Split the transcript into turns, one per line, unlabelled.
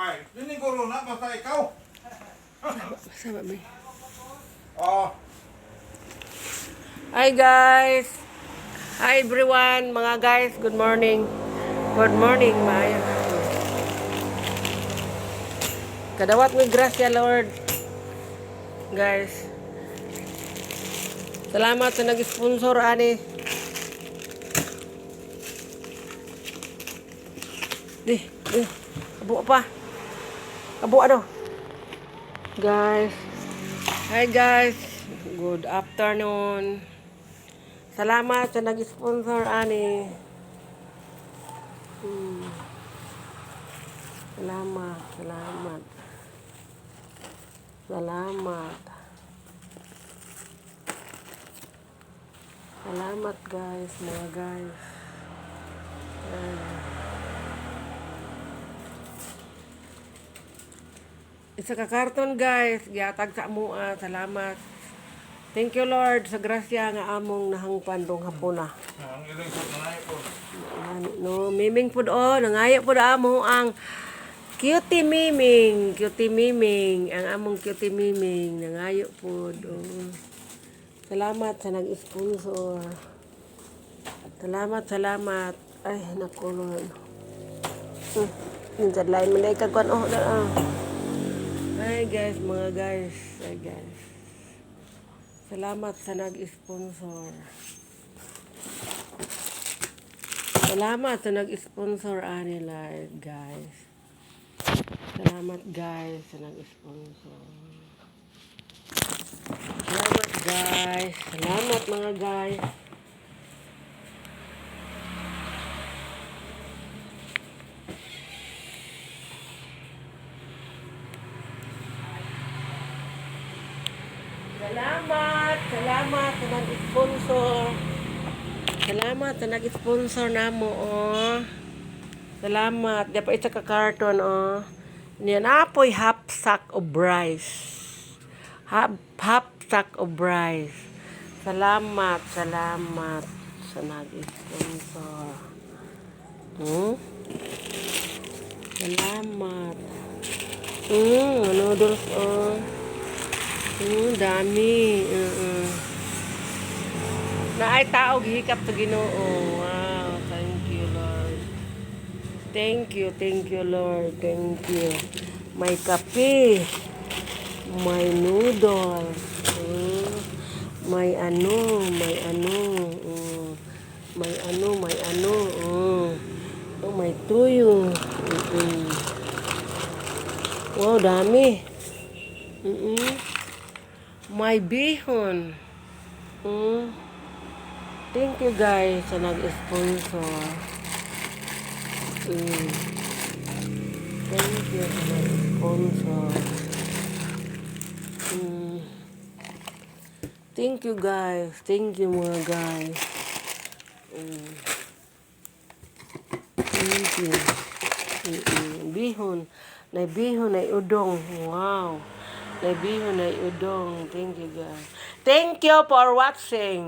Ay, diniguro na basta ikaw.
Sama may.
Oh,
Hi guys! Hi everyone, mga guys, good morning. Good morning, Maya. Kadawat mo grasya, Lord. Guys. Salamat sa nag-sponsor, ani. Di, di. Abo pa. Abo ano? Guys. Hi guys. Good afternoon. Salamat sa nag-sponsor, ani. Hmm. Salamat, salamat. Salamat. Salamat guys, mga guys. Ayan. Isa ka karton guys, giatag sa mua. Salamat. Thank you Lord sa grasya nga among nahangpan dong hapon na.
ang ilang sa
no, miming pud oh, nangayo pud amo ang cutie miming, cutie miming, ang among cutie miming, nangayo pud oh. Salamat sa nag-sponsor. Salamat, salamat. Ay, naku, Lord. Hmm. Yung line mo na ikagwan. Oh, na, ah. Ay, guys, mga guys. Ay, guys. Salamat sa nag-sponsor. Salamat sa nag-sponsor anila, guys. Salamat, guys, sa nag-sponsor. Salamat, guys. Salamat, mga guys. Salamat, salamat sa nag-sponsor. Salamat sa nag-sponsor namo oh. Salamat. Di pa isa ka karton oh. Niyan apoy half sack of rice. Half, half sack of rice. Salamat, salamat sa nag-sponsor. Hmm? Salamat. Hmm, noodles oh. Hmm, dami. Uh-uh. Na ay tao gihikap sa Ginoo. Wow, thank you Lord. Thank you, thank you Lord. Thank you. May kape. May noodle. Mm. May ano, may ano. Mm. May ano, may ano. Mm. Oh, may tuyo. Mm-mm. Wow, dami. Mm-mm. May bihon. Mm. Thank you guys sa nag-sponsor. Mm. Thank you sa nag-sponsor. Mm. Thank you guys. Thank you mga guys. Mm. Thank you. Mm-mm. Bihon. Na bihon na udong. Wow. Na bihon na udong. Thank you guys. Thank you for watching.